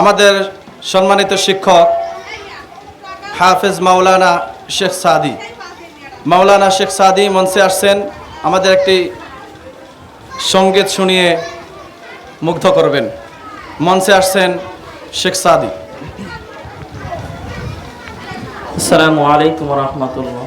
আমাদের সম্মানিত শিক্ষক হাফেজ মাওলানা শেখ সাদি। মাওলানা শেখ সাদি মঞ্চে আসছেন, আমাদের একটি সংগীত শুনিয়ে মুগ্ধ করবেন। মঞ্চে আসছেন শেখ সাদি। আসসালামু আলাইকুম রহমতুল্লাহ।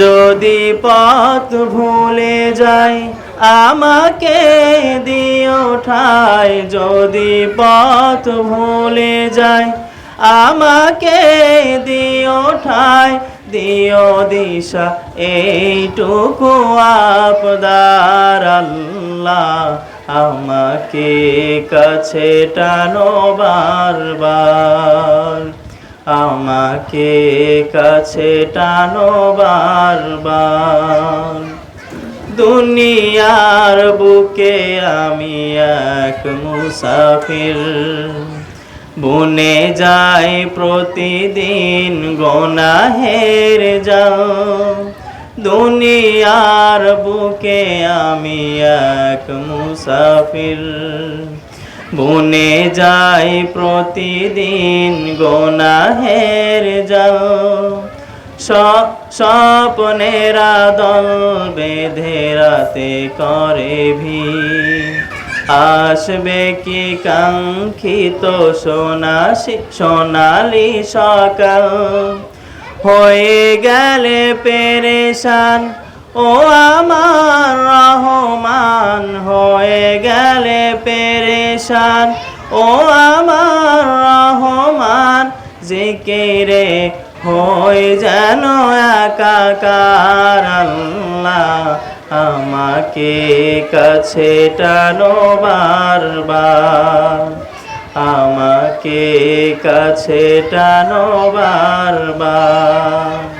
যদি পথ ভুলে যাই, আমাকে দিও ঠাই যদি পথ ভুলে যাই, আমাকে দিও ঠাই দিও দিশা, এইটুকু আপদার আল্লাহ আমাকে কাছে টানো বারবার। আমাকে কাছে টানো বারবার। দুনিয়ার বুকে আমি এক মুসাফির। বনে যাই প্রতিদিন গোনাহের যাও দুনিয়ার বুকে আমি এক মুসাফির। বনে যাই প্রতিদিন গোনাহের যাও স্বপ্নেরা দল বেঁধে রাতে করে ভি আসবে কি কাঙ্ক্ষিত সোনা সোনালি সকাল? হয়ে গেলে পেরেশান ও আমার রহমান হয়ে গেলে পেরেশান। ও আমার রহমান, জিকিরে হয়ে যেন একাকার আল্লাহ আমাকে কাছে টানো বারবার। আমাকে কাছে টানো বারবার।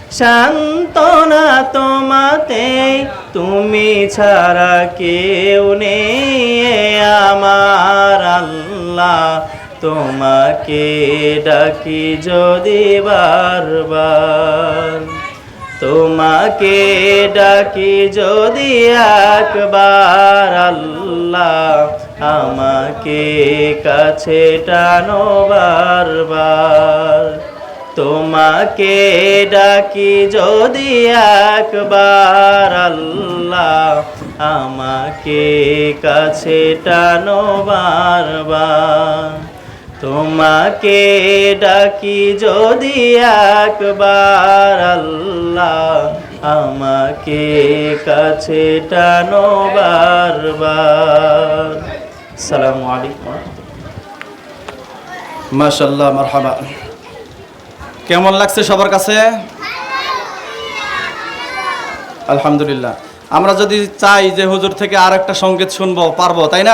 সান্ত্বনা তোমাতে, তুমি ছাড়া কেউ নেই আমার আল্লাহ। তোমাকে ডাকি যদি বারবার। তোমাকে ডাকি যদি একবার আল্লাহ, আমাকে কাছে টানো বারবার। তোমাকে ডাকি যদি একবার আল্লাহ আমাকে কাছে টানো বারবার। তোমাকে ডাকি যদি একবার আল্লাহ আমাকে কাছে টানো বারবার। সালামু আলাইকুম। মাশাল্লাহ মারহাবা। কেমন লাগছে সবার কাছে? আলহামদুলিল্লাহ। আমরা যদি চাই যে হুজুর থেকে আর একটা সংগীত শুনব, পারব, তাই না?